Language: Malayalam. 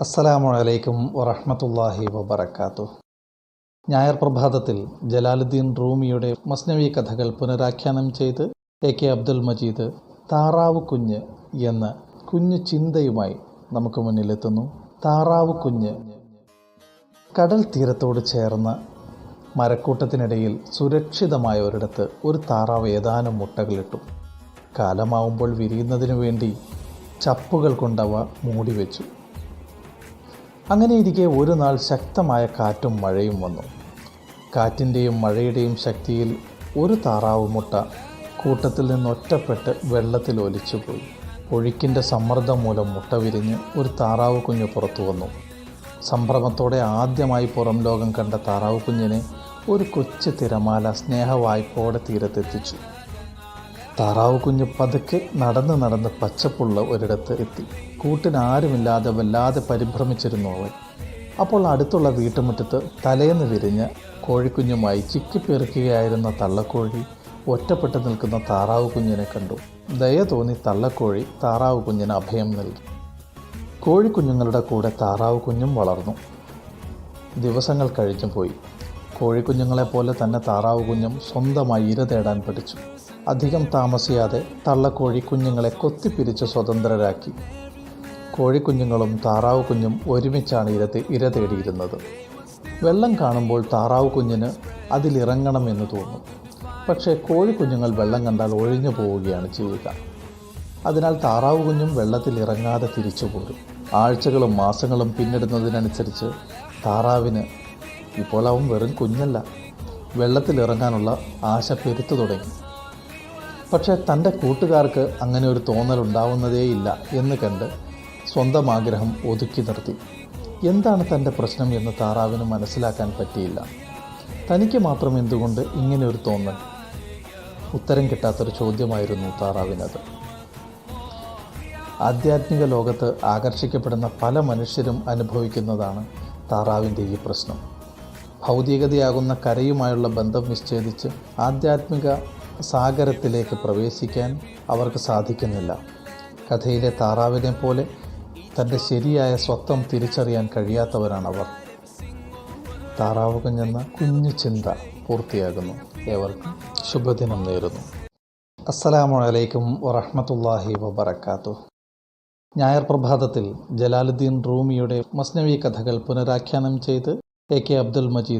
അസ്സലാമു അലൈക്കും വറഹമത്തല്ലാഹി വബർക്കാത്തു ഞായർ പ്രഭാതത്തിൽ ജലാലുദ്ദീൻ റൂമിയുടെ മസ്നവി കഥകൾ പുനരാഖ്യാനം ചെയ്ത് എ കെ അബ്ദുൽ മജീദ് താറാവ് കുഞ്ഞ് എന്ന കുഞ്ഞു ചിന്തയുമായി നമുക്ക് മുന്നിലെത്തുന്നു. താറാവ് കുഞ്ഞ് കടൽ തീരത്തോട് ചേർന്ന മരക്കൂട്ടത്തിനിടയിൽ സുരക്ഷിതമായ ഒരിടത്ത് ഒരു താറാവ് ഏതാനും മുട്ടകളിട്ടു. കാലമാവുമ്പോൾ വിരിയുന്നതിനു വേണ്ടി ചപ്പുകൾ കൊണ്ടവ മൂടിവെച്ചു. അങ്ങനെ ഇരിക്കെ ഒരു നാൾ ശക്തമായ കാറ്റും മഴയും വന്നു. കാറ്റിന്റെയും മഴയുടെയും ശക്തിയിൽ ഒരു താറാവ് മുട്ട കൂട്ടത്തിൽ നിന്ന് ഒറ്റപ്പെട്ട് വെള്ളത്തിൽ ഒലിച്ചുപോയി ഒഴുക്കിന്റെ സമ്മർദ്ദം മൂലം മുട്ട വിരിഞ്ഞ് ഒരു താറാവ് കുഞ്ഞ് പുറത്തു വന്നു. സംഭ്രമത്തോടെ ആദ്യമായി പുറം ലോകം കണ്ട താറാവ് കുഞ്ഞിനെ ഒരു കൊച്ചു തിരമാല സ്നേഹവായ്പോടെ തീരത്തെത്തിച്ചു. താറാവ് കുഞ്ഞ് പതുക്കെ നടന്ന് നടന്ന് പച്ചപ്പുള്ള ഒരിടത്ത് എത്തി. കൂട്ടിന് ആരുമില്ലാതെ വല്ലാതെ പരിഭ്രമിച്ചിരുന്നു അവൻ. അപ്പോൾ അടുത്തുള്ള വീട്ടുമുറ്റത്ത് തലേന്ന് വിരിഞ്ഞ കോഴിക്കുഞ്ഞുമായി ചിക്കിപ്പെറുക്കുകയായിരുന്ന തള്ളക്കോഴി ഒറ്റപ്പെട്ട് നിൽക്കുന്ന താറാവ് കുഞ്ഞിനെ കണ്ടു. ദയ തോന്നി തള്ളക്കോഴി താറാവ് കുഞ്ഞിന് അഭയം നൽകി. കോഴിക്കുഞ്ഞുങ്ങളുടെ കൂടെ താറാവ് കുഞ്ഞും വളർന്നു. ദിവസങ്ങൾ കഴിഞ്ഞു പോയി കോഴിക്കുഞ്ഞുങ്ങളെപ്പോലെ തന്നെ താറാവ് കുഞ്ഞും സ്വന്തമായി ഇര തേടാൻ പഠിച്ചു. അധികം താമസിയാതെ തള്ളക്കോഴി കുഞ്ഞുങ്ങളെ കൊത്തിപ്പിരിച്ച് സ്വതന്ത്രരാക്കി. കോഴിക്കുഞ്ഞുങ്ങളും താറാവ് കുഞ്ഞും ഒരുമിച്ചാണ് ഇര ഇര തേടിയിരുന്നത്. വെള്ളം കാണുമ്പോൾ താറാവ് കുഞ്ഞിന് അതിലിറങ്ങണമെന്ന് തോന്നും. പക്ഷേ കോഴിക്കുഞ്ഞുങ്ങൾ വെള്ളം കണ്ടാൽ ഒഴിഞ്ഞു പോവുകയാണ് ചെയ്യുക. അതിനാൽ താറാവ് കുഞ്ഞും വെള്ളത്തിൽ ഇറങ്ങാതെ തിരിച്ചു പോരും. ആഴ്ചകളും മാസങ്ങളും പിന്നിടുന്നതിനനുസരിച്ച് താറാവിന് ഇപ്പോൾ അവൻ വെറും കുഞ്ഞല്ല. വെള്ളത്തിലിറങ്ങാനുള്ള ആശ പെരുത്തു തുടങ്ങി. പക്ഷേ തന്റെ കൂട്ടുകാർക്ക് അങ്ങനെ ഒരു തോന്നലുണ്ടാവുന്നതേയില്ല എന്ന് കണ്ട് സ്വന്തം ആഗ്രഹം ഒതുക്കി നിർത്തി. എന്താണ് തന്റെ പ്രശ്നം എന്ന് താറാവിന് മനസ്സിലാക്കാൻ പറ്റിയില്ല. തനിക്ക് മാത്രം എന്തുകൊണ്ട് ഇങ്ങനെ ഒരു തോന്നൽ? ഉത്തരം കിട്ടാത്തൊരു ചോദ്യമായിരുന്നു താറാവിനത്. ആധ്യാത്മിക ലോകത്ത് ആകർഷിക്കപ്പെടുന്ന പല മനുഷ്യരും അനുഭവിക്കുന്നതാണ് താറാവിന്റെ ഈ പ്രശ്നം. ഭൗതികതയാകുന്ന കരയുമായുള്ള ബന്ധം വിച്ഛേദിച്ച് ആധ്യാത്മിക സാഗരത്തിലേക്ക് പ്രവേശിക്കാൻ അവർക്ക് സാധിക്കുന്നില്ല. കഥയിലെ താറാവിനെ പോലെ തന്റെ ശരിയായ സ്വത്വം തിരിച്ചറിയാൻ കഴിയാത്തവരാണവർ താറാവ് കുഞ്ഞെന്ന കുഞ്ഞു ചിന്ത പൂർത്തിയാകുന്നു. ഏവർക്കും ശുഭദിനം നേരുന്നു. അസ്സലാമു അലൈക്കും വറഹമത്തല്ലാഹി വബർക്കാത്തു ഞായർ പ്രഭാതത്തിൽ ജലാലുദ്ദീൻ റൂമിയുടെ മസ്നവി കഥകൾ പുനരാഖ്യാനം ചെയ്ത് എ കെ അബ്ദുൽ മജീദ്